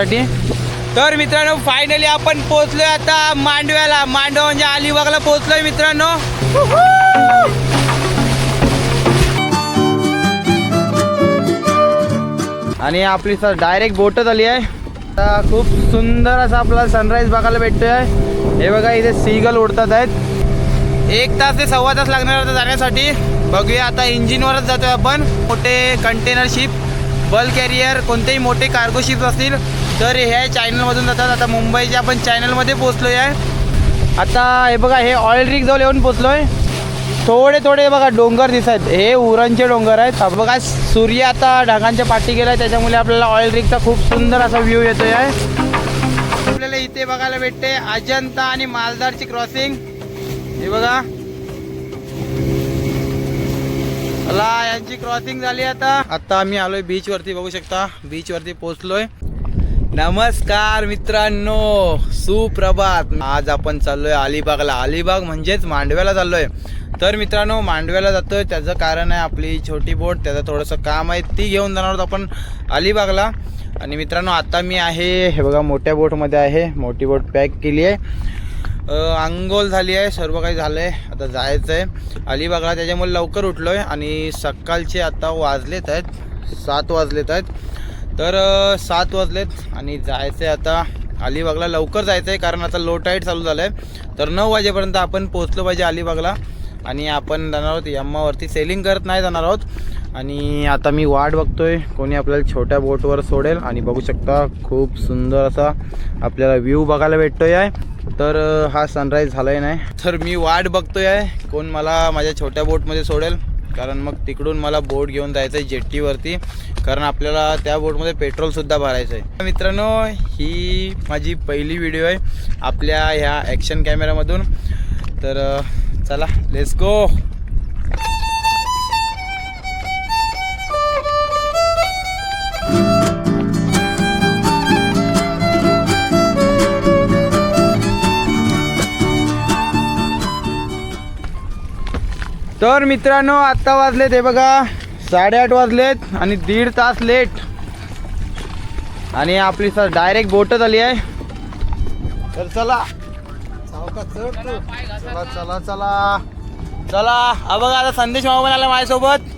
साठी. तर मित्रांनो फायनली आपण पोहोचलोय आता मांडव्याला. मांडव म्हणजे अलिबागला पोहोचलोय मित्रांनो. आणि आपली सर डायरेक्ट बोटच आली आहे. आता खूप सुंदर असा आपला सनराईज बघायला भेटतोय. हे बघा इथे सीगल उडतात आहेत. एक तास ते सव्वा तास लागणार होता जाण्यासाठी. बघूया आता इंजिनवरच जातोय आपण. मोठे कंटेनर शिप बल्क कॅरियर कोणतेही मोठे कार्गो शिप असतील. तर ह्या चॅनलमधून जातात. आता मुंबईच्या आपण चॅनलमध्ये पोचलो आहे. आता हे बघा हे ऑइल रिक जवळ येऊन आहे थोडे थोडे बघा डोंगर दिसत आहेत. हे उरणचे डोंगर आहेत. बघा सूर्य आता ढगांच्या पाठी गेलाय. त्याच्यामुळे आपल्याला ऑइल रिकचा खूप सुंदर असा व्ह्यू येतोय आहे. आपल्याला इथे बघायला भेटते अजंता आणि मालदारची क्रॉसिंग हे बघा. यांची क्रॉसिंग झाली आता. आता आम्ही आलोय बीच वरती बघू शकता. बीच वरती पोहोचलोय. नमस्कार मित्रांनो सुप्रभात. आज आपण चाललोय अलिबागला. अलिबाग म्हणजेच मांडव्याला चाललोय. तर मित्रांनो मांडव्याला जातोय. त्याचं कारण आहे आपली छोटी बोट त्याचं थोडंसं काम आहे ती घेऊन जाणार आहोत आपण अलिबागला. आणि मित्रांनो आता मी आहे हे बघा मोठ्या बोटमध्ये आहे. मोठी बोट पॅक केली आहे. आंघोळ झाली आहे सर्व काही झालं आहे आता जायचं आहे अलिबागला. त्याच्यामुळे लवकर उठलो आहे आणि सकाळचे आता वाजलेत आहेत सात वाजलेत आहेत. तर सात वाजलेत आणि जायचं आहे आता अलिबागला. लवकर जायचं आहे कारण आता लो टाईट चालू झालं आहे तर नऊ वाजेपर्यंत आपण पोचलो पाहिजे अलिबागला. आणि आपण जाणार आहोत यम्मावरती. सेलिंग करत नाही जाणार आहोत. आणि आता मी वाट बघतोय. कोणी आपल्याला छोट्या बोटवर सोडेल. आणि बघू शकता खूप सुंदर असा आपल्याला व्ह्यू बघायला भेटतोय आहे. तर हा सनराईज झालाय नाही. तर मी वाट बघतोय आहे. कोण मला माझ्या छोट्या बोटमध्ये सोडेल? कारण मग तिकडून मला बोट घेऊन जायचं आहे जेट्टीवरती. कारण आपल्याला त्या बोटमध्ये पेट्रोलसुद्धा भरायचं आहे. मित्रांनो ही माझी पहिली व्हिडिओ आहे आपल्या ह्या ॲक्शन कॅमेरामधून तर चला लेट्स गो तर मित्रांनो आत्ता वाजलेत हे बघा. साडेआठ वाजलेत आणि दीड तास लेट. आणि आपली सर डायरेक्ट बोटच आली आहे. तर चला. चला चला चला. चला. हा बघा आता संदेश मामा पण आला माझ्यासोबत.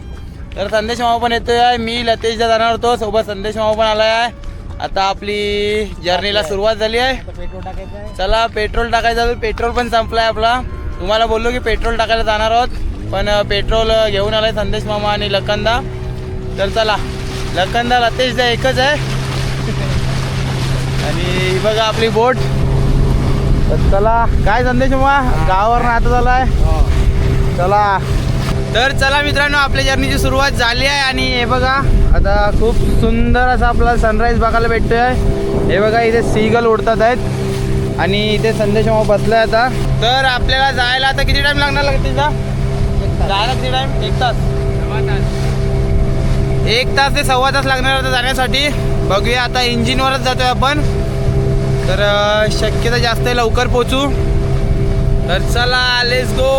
तर संदेश मामा पण येतोय. आहे मी लतेशला जाणार होतो. सोबत संदेश मामा पण आलाय. आहे आता आपली जर्नीला सुरुवात झाली आहे. चला पेट्रोल टाकायचं पेट्रोल पण संपलाय आपला. तुम्हाला बोललो की पेट्रोल टाकायला जाणार आहोत. पण पेट्रोल घेऊन आलाय संदेश मामा आणि लखनदा. तर चला लखनदा लतेशदा एकच आहे. आणि बघा आपली बोट. तर चला काय संदेश मामा? गावावर आता झालाय चला. तर चला मित्रांनो आपल्या जर्नीची सुरुवात झाली आहे आणि हे बघा आता खूप सुंदर असा आपला सनराईज बघायला भेटतोय. हे बघा इथे सीगल उडतात आहेत. आणि इथे संदेश मामा बसलाय आता. तर आपल्याला जायला आता किती टाइम लागणार तिचा जायला किती टाइम एक तास. एक तास ते सव्वा तास लागणार होता जाण्यासाठी. बघूया आता इंजिनवरच जातोय आपण. तर शक्यता जास्त आहे लवकर पोचू तर चला लेस गो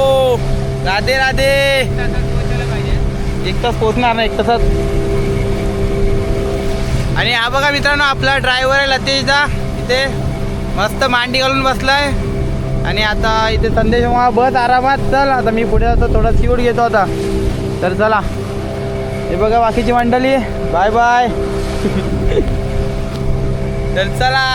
राधे राधे. एक तास पोचणार ना एक तासात? आणि हा बघा मित्रांनो आपला ड्रायव्हर आहे लतेशदा. इथे मस्त मांडी घालून बसलाय. आणि आता इथे संदेश मामा बस आरामात. चल आता मी पुढे जातो थोडा सीवड घेतो आता. तर चला. हे बघा बाकीची मंडळी. बाय बाय तर चला.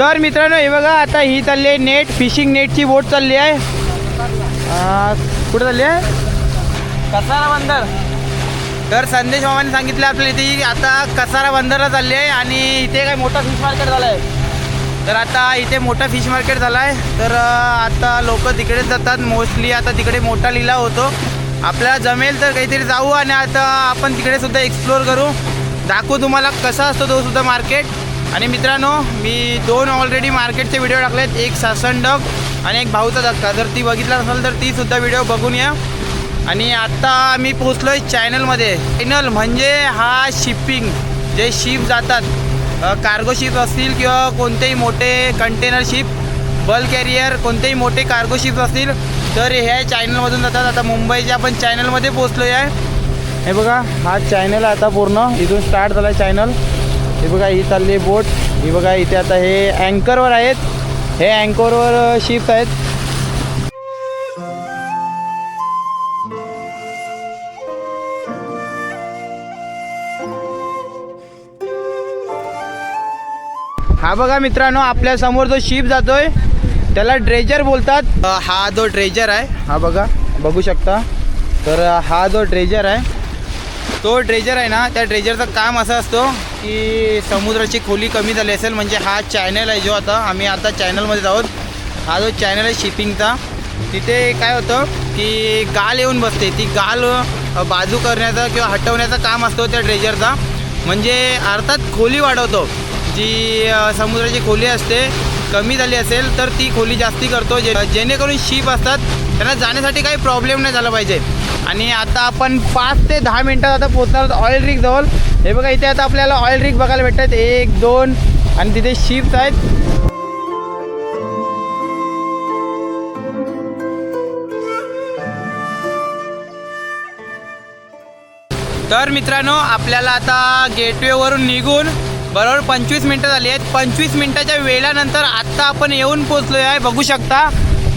तर मित्रांनो हे बघा आता ही चालली आहे नेट फिशिंग नेटची बोट चालली आहे. कुठं चालली आहे? कसा बंदर. तर संदेश मामाने सांगितलं आपल्या इथे आता कसारा बंदरला चालली आहे आणि इथे काय मोठा फिश मार्केट झाला आहे तर आता इथे मोठा फिश मार्केट झाला आहे तर आता लोक तिकडेच जातात. मोस्टली आता तिकडे मोठा लिलाव होतो. आपल्याला जमेल तर काहीतरी जाऊ आणि आता आपण तिकडे सुद्धा एक्सप्लोअर करू. दाखवू तुम्हाला कसा असतो तो सुद्धा मार्केट आणि मित्रांनो मी दोन ऑलरेडी मार्केटचे व्हिडिओ टाकलेत. एक सासन डग आणि एक भाऊचा धक्का. जर ती बघितला नसेल तर ती सुद्धा व्हिडिओ बघून या. आणि आता मी पोचलो आहे चॅनलमध्ये. चॅनल म्हणजे हा शिपिंग जे शिप जातात कार्गो शिप असतील किंवा कोणतेही मोठे कंटेनर शिप बल्क कॅरियर कोणतेही मोठे कार्गो शिप असतील तर ह्या चॅनलमधून जातात. आता मुंबईच्या आपण चॅनलमध्ये पोचलो आहे हे बघा हा चॅनल आहे आता पूर्ण. इथून स्टार्ट झाला चॅनल हे बघा ही चालली बोट ही बघा इथे आता हे अँकरवर आहेत. हे अँकरवर शिफ्ट आहेत. हा बघा मित्रांनो आपल्यासमोर जो शिप जातोय त्याला ड्रेजर बोलतात. हा जो ड्रेजर आहे. हा बघा बघू शकता. तर हा जो ड्रेजर आहे तो ड्रेजर आहे ना त्या ड्रेजरचं काम असं असतं की समुद्राची खोली कमी झाली असेल म्हणजे हा चॅनल आहे जो आता आम्ही आता चॅनलमध्ये आहोत. हा जो चॅनल आहे शिपिंगचा तिथे काय होतं की गाल येऊन बसते. ती गाल बाजू करण्याचं किंवा हटवण्याचं काम असतो त्या ड्रेजरचा म्हणजे अर्थात खोली वाढवतो. जी समुद्राची खोली असते कमी झाली असेल तर ती खोली जास्ती करतो जे जेणेकरून शिप असतात त्यांना जाण्यासाठी काही प्रॉब्लेम नाही झाला पाहिजे. आणि आता आपण पाच ते दहा मिनटात आता पोहोचणार आहोत ऑइल रिग जवळ. हे बघा इथे आता आपल्याला ऑइल रिग बघायला भेटतात. एक दोन आणि तिथे शिप्स आहेत. तर मित्रांनो आपल्याला आता गेटवेवरून निघून बरोबर पंचवीस मिनटं झाली आहेत. पंचवीस मिनटाच्या वेळानंतर आत्ता आपण येऊन पोचलो आहे. बघू शकता.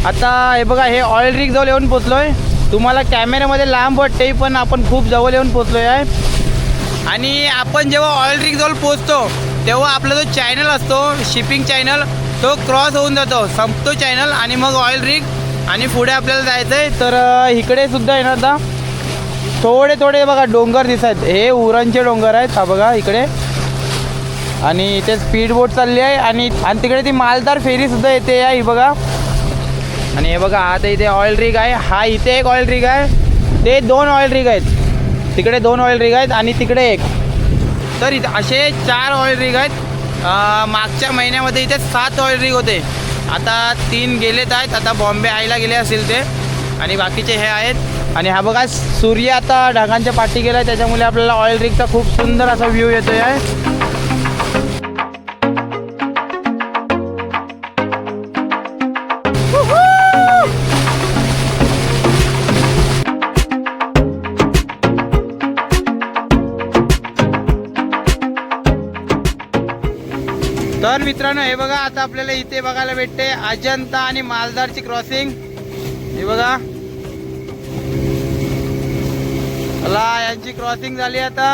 आता हे बघा हे ऑइल रिक जवळ येऊन पोचलो आहे तुम्हाला कॅमेऱ्यामध्ये लांब वाटते पण आपण खूप जवळ येऊन पोचलो आहे. आणि आपण जेव्हा ऑइल रिक जवळ पोचतो तेव्हा आपला जो चॅनल असतो शिपिंग चॅनल तो क्रॉस होऊन जातो. संपतो चॅनल आणि मग ऑइल रिक आणि पुढे आपल्याला जायचं आहे तर इकडे सुद्धा येणार आता. थोडे थोडे बघा डोंगर दिसत आहेत. हे उरणचे डोंगर आहेत. हा बघा इकडे. आणि इथे स्पीड बोट चालली आहे आणि आणि तिकडे ती मालदार फेरी सुद्धा येते आहे ही बघा. आणि हे बघा आता इथे ऑइल रिग आहे. हा इथे एक ऑइल रिग आहे. ते दोन ऑइल रिग आहेत. तिकडे दोन ऑइल रिग आहेत आणि तिकडे एक. तर इथे असे चार ऑइल रिग आहेत. मागच्या महिन्यामध्ये इथे सात ऑइल रिग होते. आता तीन गेलेत आहेत. आता बॉम्बे आयला गेले असतील ते. आणि बाकीचे हे आहेत. आणि हा बघा सूर्य आता ढगांच्या पाठी गेला आहे त्याच्यामुळे आपल्याला ऑइल रिगचा खूप सुंदर असा व्ह्यू येतोय. आहे तर मित्रांनो हे बघा आता आपल्याला इथे बघायला भेटते अजंता आणि मालदारची क्रॉसिंग हे बघा. ला यांची क्रॉसिंग झाली आता.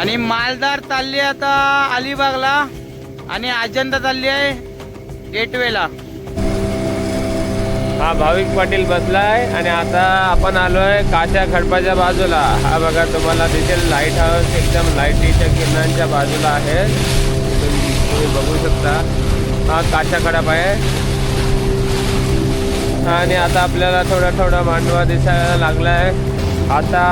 आणि मालदार चालली आता अलिबागला. आणि अजंता चालली आहे गेटवेला हा भाविक पाटील बसलाय आणि आता आपण आलोय काच्या खडपाच्या बाजूला. हा बघा तुम्हाला दिसेल लाइट हाऊस एकदम लाईटीच्या किरणांच्या बाजूला आहे. तुम्ही तुम्ही बघू शकता. हा काचा खडप आहे. आणि आता आपल्याला थोडा थोडा मांडवा दिसायला लागलाय. आता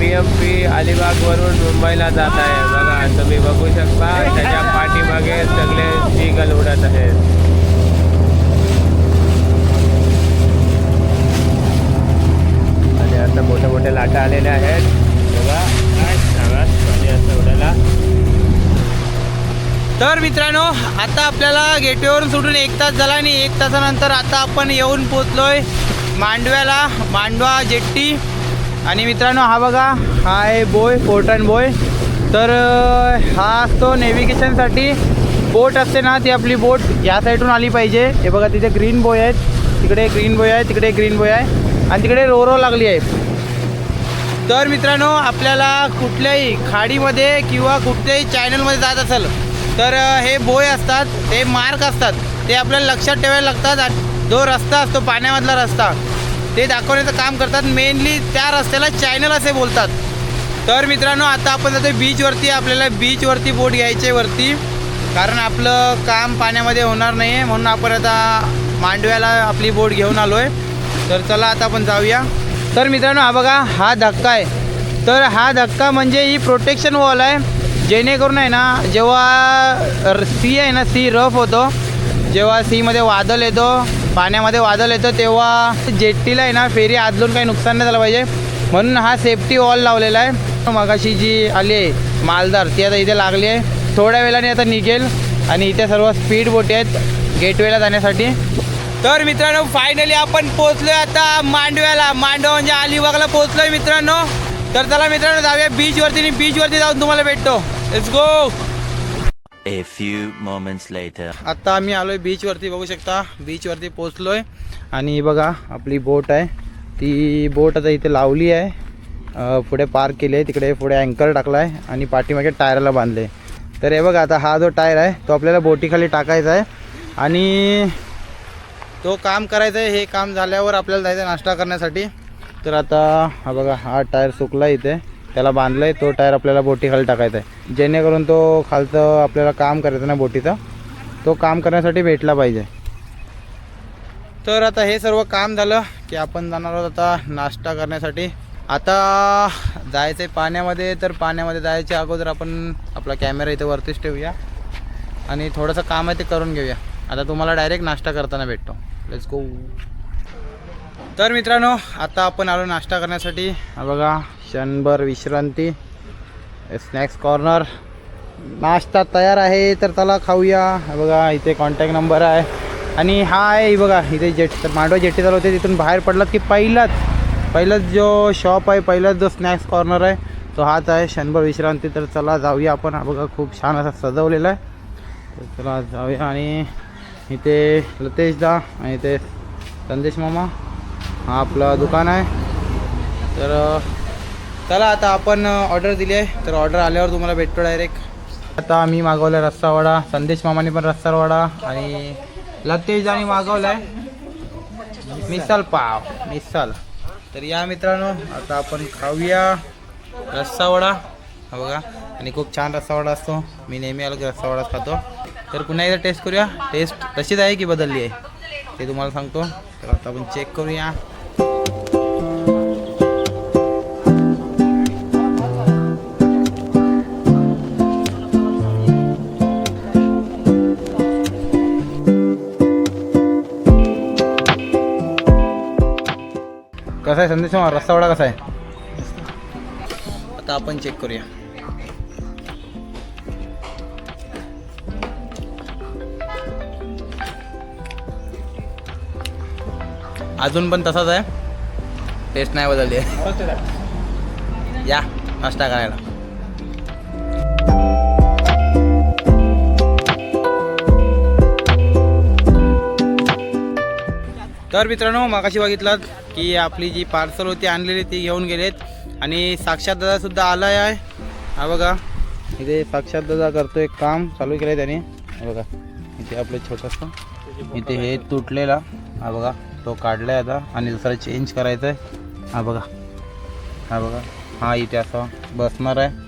पी एम पी अलिबागवरून मुंबईला जात आहे. बघा तुम्ही बघू शकता त्याच्या पाठीमागे सगळे स्टिगल उडत आहेत. आता आपल्याला गेटवेवरून सुटून एक तास झाला आणि एक तासानंतर आता आपण येऊन पोचलोय मांडव्याला मांडवा जेट्टी. आणि मित्रांनो हा बघा हा आहे बोय पोर्ट अँड बोय. तर हा असतो नेव्हिगेशनसाठी बोट असते ना ती आपली बोट या साईडून आली पाहिजे. हे बघा तिथे ग्रीन बोय आहेत. तिकडे ग्रीन बोय आहे तिकडे ग्रीन बोय आहे. आणि तिकडे रोरो लागली आहे. तर मित्रांनो आपल्याला कुठल्याही खाडीमध्ये किंवा कुठल्याही चॅनलमध्ये जात असेल तर हे बोय असतात ते मार्क असतात ते आपल्याला लक्षात ठेवायला लागतात जो रस्ता असतो पाण्यामधला रस्ता ते दाखवण्याचं काम करतात. मेनली त्या रस्त्याला चॅनल असे बोलतात. तर मित्रांनो आता आपण जातो बीचवरती आपल्याला बीचवरती बोट घ्यायचे वरती. कारण आपलं काम पाण्यामध्ये होणार नाही आहे म्हणून आपण आता मांडव्याला आपली बोट घेऊन आलो आहे तर चला आता आपण जाऊया. तर मित्रांनो हा बघा हा धक्का आहे. तर हा धक्का म्हणजे ही प्रोटेक्शन वॉल आहे. जेणेकरून आहे ना जेव्हा सी आहे ना सी रफ होतो जेव्हा सीमध्ये वादळ येतो पाण्यामध्ये वादळ येतं तेव्हा जेट्टीला आहे ना फेरी आदलून काही नुकसान नाही झालं पाहिजे. म्हणून हा सेफ्टी वॉल लावलेला आहे. मगाशी जी आली आहे मालदार ती आता इथे लागली आहे. थोड्या वेळाने आता निघेल आणि इथे सर्व स्पीड बोटी आहेत गेटवेला जाण्यासाठी. तर मित्रांनो फायनली आपण पोहोचलोय आता मांडव्याला. मांडवा म्हणजे अलिबागला पोहोचलोय मित्रांनो. तर चला मित्रांनो जाऊया. बीचवरती आणि बीचवरती जाऊन तुम्हाला भेटतो. Let's go A few moments later. आता आम्ही आलोय बीचवरती बघू शकता. बीचवरती पोचलोय आणि बघा आपली बोट आहे. ती बोट आता इथे लावली आहे. पुढे पार्क केली आहे. तिकडे पुढे अँकर टाकला आहे आणि पाठीमागे टायरला बांधले तर हे बघा आता हा जो टायर आहे तो आपल्याला बोटीखाली टाकायचा आहे. आणि तो काम करायचं आहे. हे काम झाल्यावर आपल्याला जायचं आहे नाश्ता करण्यासाठी. तर आता हा बघा हा टायर सुकला इथे. त्याला बांधलं आहे तो टायर आपल्याला बोटीखाली टाकायचा आहे. जेणेकरून तो खालचं आपल्याला काम करायचं ना बोटीचं तो काम करण्यासाठी भेटला पाहिजे. तर आता हे सर्व काम झालं की आपण जाणार आहोत आता नाश्ता करण्यासाठी. आता जायचं आहे पाण्यामध्ये तर पाण्यामध्ये जायच्या अगोदर आपण आपला कॅमेरा इथे वरतीच ठेवूया. आणि थोडंसं काम आहे ते करून घेऊया. आता तुम्हाला डायरेक्ट नाश्ता करताना भेटतो. लेट्स गो तर मित्रांनो आता आपण आलो नाश्ता करण्यासाठी. बघा क्षणभर विश्रांती. स्नॅक्स कॉर्नर नाश्ता तयार आहे तर चला खाऊया. बघा इथे कॉन्टॅक्ट नंबर आहे. आणि हा आहे बघा इथे जेट तर मांडवा जेट्टी चालू होते तिथून बाहेर पडलात की पहिलाच पहिलाच जो शॉप आहे पहिलाच जो स्नॅक्स कॉर्नर आहे तो हाच आहे. क्षणभर विश्रांती तर चला जाऊया आपण. हा बघा खूप छान असा सजवलेला आहे. तर चला जाऊया. आणि इथे लतेशदा आणि इथे संदेश मामा हा आपलं दुकान आहे. तर चला आता आपण ऑर्डर दिली आहे. तर ऑर्डर आल्यावर तुम्हाला भेटतो डायरेक्ट आता आम्ही मागवला रस्सा वडा. संदेश मामाने पण रस्सा वडा आणि लतेज आणि मागवला आहे मिसल पाव मिसल तर या मित्रांनो आता आपण खाऊया रस्सा वडा. हा बघा आणि खूप छान रस्सा वडा असतो. मी नेहमी आलो की रस्सा वडाच खातो. तर पुन्हा एकदा टेस्ट करूया. टेस्ट तशीच आहे की बदलली आहे? ते तुम्हाला सांगतो. तर आता आपण चेक करूया. आहे संदेश मामा? रस्सा वडा कसा आहे? आता आपण चेक करूया. अजून पण तसाच आहे. टेस्ट नाही बदलली आहे. या नाश्ता करायला. तर मित्रांनो मागाशी बघितलात की आपली जी पार्सल होती आणलेली ती घेऊन गेलेत आणि साक्षात दादा सुद्धा आला आहे. हा बघा इथे साक्षात दादा करतो काम चालू केलं आहे त्याने बघा इथे आपलं छोटंसं. इथे हे तुटलेला हा बघा तो काढला आहे आता आणि दुसरा चेंज करायचा आहे हा बघा हा बघा हा इथे असा बसणार आहे.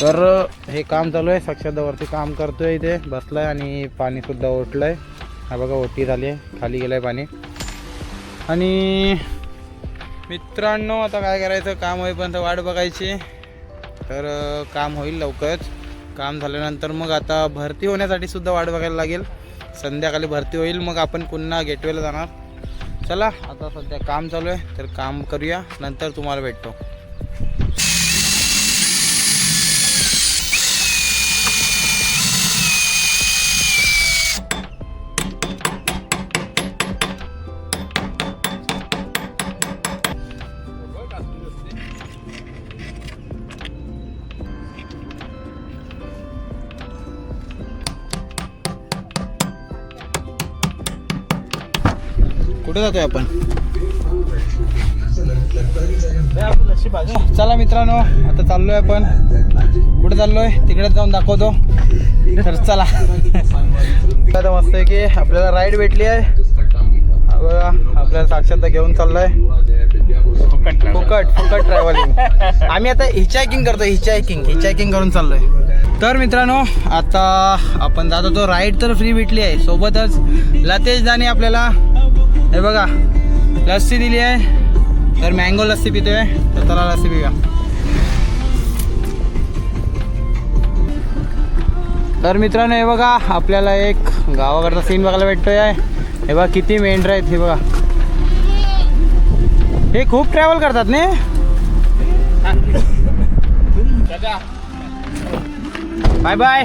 तर हे काम चालू आहे साक्षात वरती काम करतोय इथे बसलाय आणि पाणीसुद्धा ओटलं आहे हा बघा ओटी झाली आहे. खाली गेलं आहे पाणी. आणि मित्रांनो आता काय करायचं? काम होईपर्यंत वाट बघायची. तर काम होईल लवकरच. काम झाल्यानंतर मग आता भरती होण्यासाठी सुद्धा वाट बघायला लागेल. संध्याकाळी भरती होईल मग आपण पुन्हा गेटवेला जाणार. चला आता सध्या काम चालू आहे. तर काम करूया नंतर तुम्हाला भेटतो. कुठे जातोय आपण? चला मित्रांनो आता चाललोय आपण. कुठे चाललोय? तिकडे जाऊन दाखवतो. तर चला. आता मस्त आहे की आपल्याला राईड भेटली आहे. बघा आपल्याला साक्षात घेऊन चाललोय. फुकट फुकट ट्रॅव्हलिंग आम्ही आता हिचायकिंग करतो हिचायकिंग हिचायकिंग करून चाललोय. तर मित्रांनो आता आपण जात होतो. राईड तर फ्री भेटली आहे. सोबतच लतेश दाने आपल्याला हे बघा लस्सी दिली आहे. तर मँगो लस्सी पितोय. तर चला लस्सी पिऊया. तर मित्रांनो हे बघा आपल्याला एक गावाकडचा सीन बघायला भेटतोय. हे बघा किती मेंढर आहेत हे बघा. हे खूप ट्रॅव्हल करतात ने? बाय बाय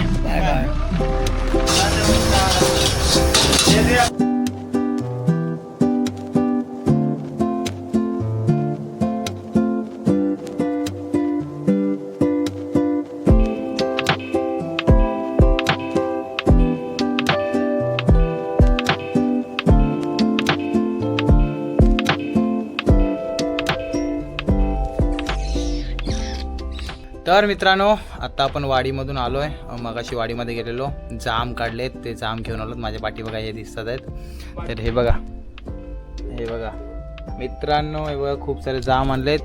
तर मित्रांनो आता आपण वाडीमधून आलो आहे मगाशी वाडीमध्ये गेलेलो. जाम काढलेत ते जाम घेऊन आलो माझ्या पाठी बघा हे दिसतात आहेत. तर हे बघा. हे बघा. मित्रांनो हे बघा खूप सारे जाम आणलेत.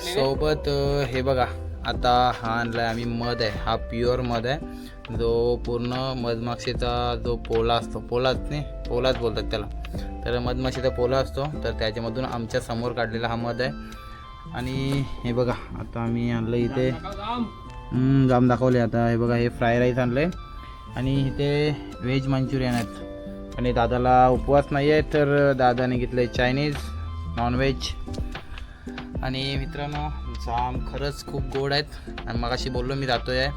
सोबत हे बघा. आता हा आणलाय आम्ही मध आहे. हा प्युअर मध आहे. जो पूर्ण मधमाशीचा जो पोला असतो. पोलाच नाही पोलाच बोलतात त्याला. तर मधमाशीचा पोला असतो. तर त्याच्यामधून आमच्यासमोर काढलेला हा मध आहे. आणि हे बघा आता आम्ही आणलं इथे जाम दाखवले आता. हे बघा हे फ्राय राईस आणले आणि इथे व्हेज मंचुरियन आहेत. आणि दादाला उपवास नाही आहे तर दादाने घेतलं चायनीज नॉनव्हेज आणि मित्रांनो जाम खरंच खूप गोड आहेत. आणि मग अशी बोललो मी जातो आहे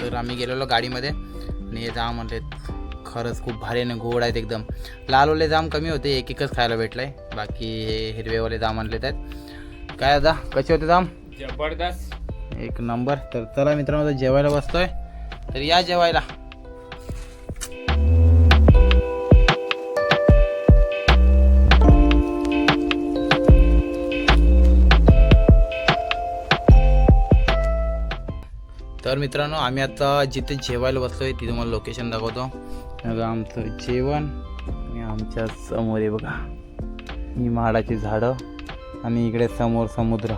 तर आम्ही गेलेलो गाडीमध्ये. आणि हे जाम म्हणलेत खरंच खूप भारी आणि गोड आहेत एकदम. लालवाले जाम कमी होते एक एकच खायला भेटलं आहे बाकी हे हिरवेवाले जाम आणलेत आहेत. काय दादा कसे होते जाम जबरदस्त. एक नंबर. तर चला मित्रांनो आता जेवायला बसतोय. तर या जेवायला. तर मित्रांनो आम्ही आता जिथे जेवायला बसलोय तिथे तुम्हाला लोकेशन दाखवतो. बघा आमचं जेवण आणि आमच्यासमोर आहे बघा ही महाडाची झाडं. आणि इकडे समोर समुद्र.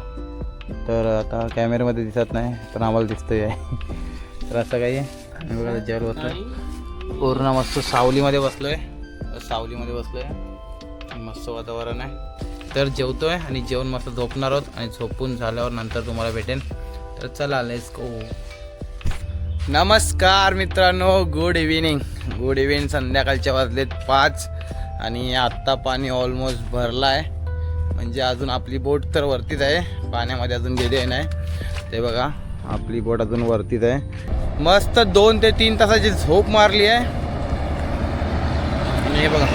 तर आता कॅमेऱ्यामध्ये दिसत नाही पण आम्हाला दिसतोय. आहे तर असं काही आहे. बघा जर बसलो पूर्ण मस्त सावलीमध्ये बसलो आहे सावलीमध्ये बसलो आहे मस्त वातावरण आहे. तर जेवतोय आणि जेवण मस्त झोपणार आहोत आणि झोपून झाल्यावर नंतर तुम्हाला भेटेन. तर चला लेट्स गो नमस्कार मित्रांनो गुड इव्हिनिंग गुड इव्हिनिंग संध्याकाळच्या वाजलेत पाच आणि आत्ता पाणी ऑलमोस्ट भरला आहे म्हणजे अजून आपली बोट तर वरतीच आहे. पाण्यामध्ये अजून गेली नाही. ते बघा आपली बोट अजून वरतीच आहे. मस्त दोन ते तीन तासाची झोप मारली आहे. आणि हे बघा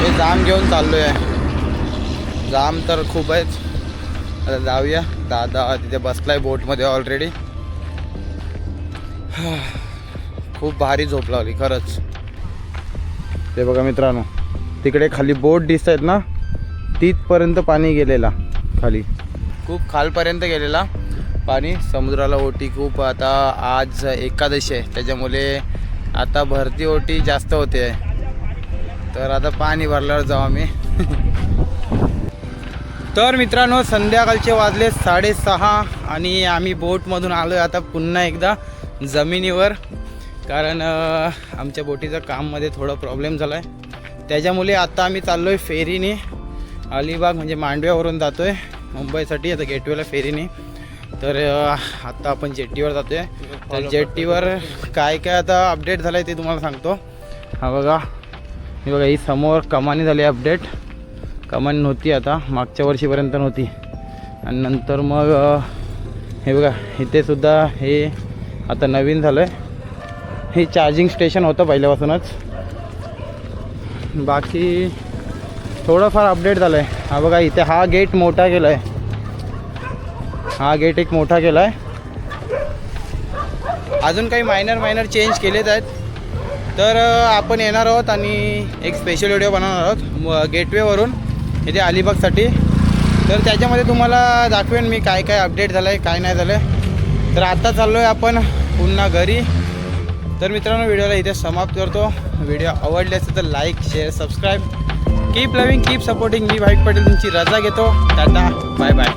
हे जाम घेऊन चाललो आहे. जाम तर खूप आहेच आता जाऊया. दादा तिथे बसलाय बोटमध्ये ऑलरेडी खूप भारी झोप लावली खरंच. ते बघा मित्रांनो तिकडे खाली बोट दिसत आहेत ना? तिथपर्यंत पाणी गेलेला खाली. खूप खालपर्यंत गेलेला पाणी. समुद्राला ओटी खूप. आता आज एकादशी आहे. त्याच्यामुळे आता भरती ओटी जास्त होते. आहे तर आता पाणी भरल्यावर जाऊ आम्ही. तर मित्रांनो संध्याकाळचे वाजले साडेसहा आणि आम्ही बोटमधून आलो आहे आता पुन्हा एकदा जमिनीवर. कारण आमच्या बोटीचं काममध्ये थोडा प्रॉब्लेम झाला आहे त्याच्यामुळे आता आम्ही चाललो आहे फेरीने. अलिबाग म्हणजे मांडव्यावरून जातो आहे मुंबईसाठी आता गेटवेला फेरीने. तर अ, आता आपण जेट्टीवर जातो आहे तर जेट्टीवर काय काय आता अपडेट झालं आहे ते तुम्हाला सांगतो. हा बघा. हे बघा ही समोर कमानी झाली अपडेट कमान नव्हती आता मागच्या वर्षीपर्यंत नव्हती. आणि नंतर मग हे बघा इथे सुद्धा हे आता नवीन झालं आहे हे चार्जिंग स्टेशन होतं पहिल्यापासूनच. बाकी थोडंफार अपडेट झालं आहे हा बघा इथे हा गेट मोठा केला आहे हा गेट एक मोठा केला आहे अजून काही मायनर मायनर चेंज केलेत आहेत. तर आपण येणार आहोत आणि एक स्पेशल व्हिडिओ बनवणार आहोत गेटवेवरून इथे अलिबागसाठी. तर त्याच्यामध्ये तुम्हाला दाखवेन मी काय काय अपडेट झालं आहे काय नाही झालं आहे तर आता चाललो आहे आपण पुन्हा घरी. तर मित्रांनो व्हिडिओला इथे समाप्त करतो. व्हिडिओ आवडले असेल तर like share subscribe keep loving keep supporting మీ వైట్ పటేల్ నుంచి రజా గెతో టాటా బాయ్ బాయ్